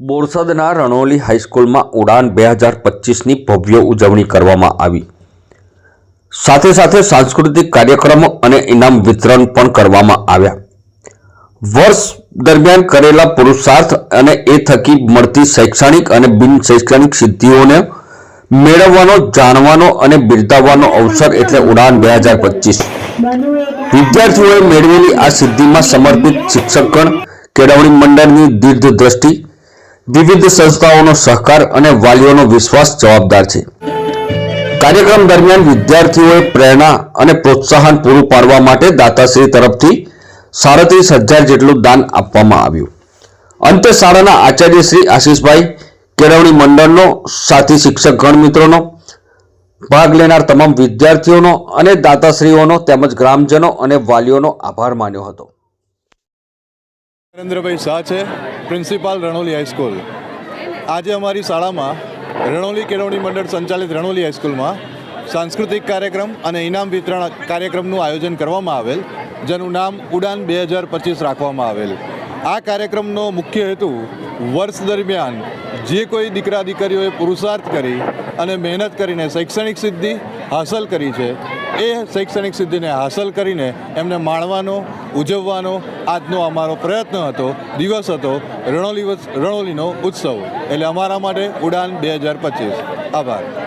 બોરસદના રણોલી હાઈસ્કૂલમાં ઉડાન બે હજાર પચીસની ભવ્ય ઉજવણી કરવામાં આવી. સાથે સાથે સાંસ્કૃતિક કાર્યક્રમો અને ઇનામ વિતરણ પણ કરવામાં આવ્યા. વર્ષ દરમિયાન કરેલા પુરુષાર્થ અને એ થકી મળતી શૈક્ષણિક અને બિન શૈક્ષણિક સિદ્ધિઓને મેળવવાનો, જાણવાનો અને બિરદાવવાનો અવસર એટલે ઉડાન બે હજાર પચીસ. વિદ્યાર્થીઓએ મેળવેલી આ સિદ્ધિમાં સમર્પિત શિક્ષકગણ, કેળવણી મંડળની દીર્ઘ દ્રષ્ટિ વિવિધ સંસ્થાઓનો સહકાર અને વાલીઓનો વિશ્વાસ જવાબદાર છે. કાર્યક્રમ દરમિયાન વિદ્યાર્થીઓએ પ્રેરણા અને પ્રોત્સાહન પૂરું પાડવા માટે દાતાશ્રી તરફથી સાડત્રીસ હજાર જેટલું દાન આપવામાં આવ્યું. અંતે શાળાના આચાર્ય શ્રી આશીષભાઈ કેળવણી મંડળનો, સાથી શિક્ષક ગણ મિત્રોનો, ભાગ લેનાર તમામ વિદ્યાર્થીઓનો અને દાતાશ્રીઓનો તેમજ ગ્રામજનો અને વાલીઓનો આભાર માન્યો હતો. નરેન્દ્રભાઈ શાહ છે. પ્રિન્સિપાલ રણોલી હાઈસ્કૂલ આજે અમારી શાળામાં રણોલી કેળવણી મંડળ સંચાલિત રણોલી હાઈસ્કૂલમાં સાંસ્કૃતિક કાર્યક્રમ અને ઇનામ વિતરણ કાર્યક્રમનું આયોજન કરવામાં આવેલ, જેનું નામ ઉડાન બે હજાર પચીસ રાખવામાં આવેલ. આ કાર્યક્રમનો મુખ્ય હેતુ વર્ષ દરમિયાન જે કોઈ દીકરા દીકરીઓએ પુરુષાર્થ કરી અને મહેનત કરીને શૈક્ષણિક સિદ્ધિ હાંસલ કરી છે એ શૈક્ષણિક સિદ્ધિને હાંસલ કરીને એમને માણવાનો, ઉજવવાનો આજનો અમારો પ્રયત્ન હતો, દિવસ હતો, રણોલી રણોલીનો ઉત્સવ. એટલે અમારા માટે ઉડાન બે હજાર પચીસ. આભાર.